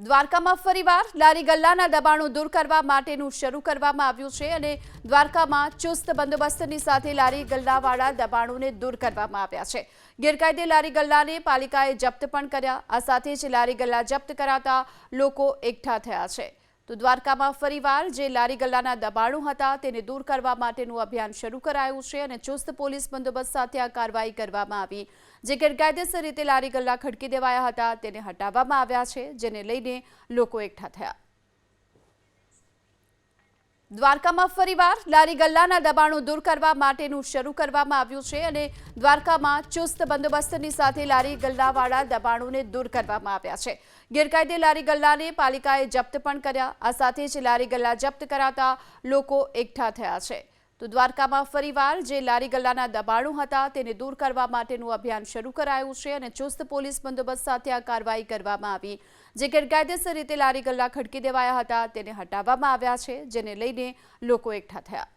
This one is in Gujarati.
દ્વારકામાં ફરીવાર લારી ગલ્લાના દબાણો દૂર કરવા માટેનું શરૂ કરવામાં આવ્યું છે અને દ્વારકામાં ચુસ્ત બંદોબસ્તની સાથે લારી ગલ્લાવાળા દબાણોને દૂર કરવામાં આવ્યા છે. ગેરકાયદે લારી ગલ્લાને પાલિકાએ જપ્ત પણ કર્યા. આ સાથે જ લારી ગલ્લા જપ્ત કરાતા લોકો એકઠા થયા છે. તો દ્વારકામાં ફરીવાર જે લારી ગલ્લાના દબાણો હતા તેને દૂર કરવા માટેનું અભિયાન શરૂ કરાયું છે અને ચુસ્ત પોલીસ બંદોબસ્ત સાથે આ કાર્યવાહી કરવામાં આવી. જે ગેરકાયદેસર રીતે લારી ગલ્લા ખડકી દેવાયા હતા તેને હટાવવામાં આવ્યા છે, જેને લઈને લોકો એકઠા થયા. દ્વારકામાં ફરીવાર લારી ગલ્લાના દબાણો દૂર કરવા માટેનું શરૂ કરવામાં આવ્યું છે અને દ્વારકામાં ચુસ્ત બંદોબસ્તની સાથે લારી ગલ્લાવાળા દબાણોને દૂર કરવામાં આવ્યા છે. ગેરકાયદે લારી ગલ્લાને પાલિકાએ જપ્ત પણ કર્યા. આ સાથે જ લારી ગલ્લા જપ્ત કરાતા લોકો એકઠા થયા છે. તો દ્વારકામાં ફરીવાર જે લારી ગલ્લાના દબાણો હતા તેને દૂર કરવા માટેનું અભિયાન શરૂ કરાયું છે અને ચુસ્ત પોલીસ બંદોબસ્ત સાથે આ કાર્યવાહી કરવામાં આવી. જે ગેરકાયદેસર રીતે લારી ગલ્લા ખડકી દેવાયા હતા તેને હટાવવામાં આવ્યા છે, જેને લઈને લોકો એકઠા થયા.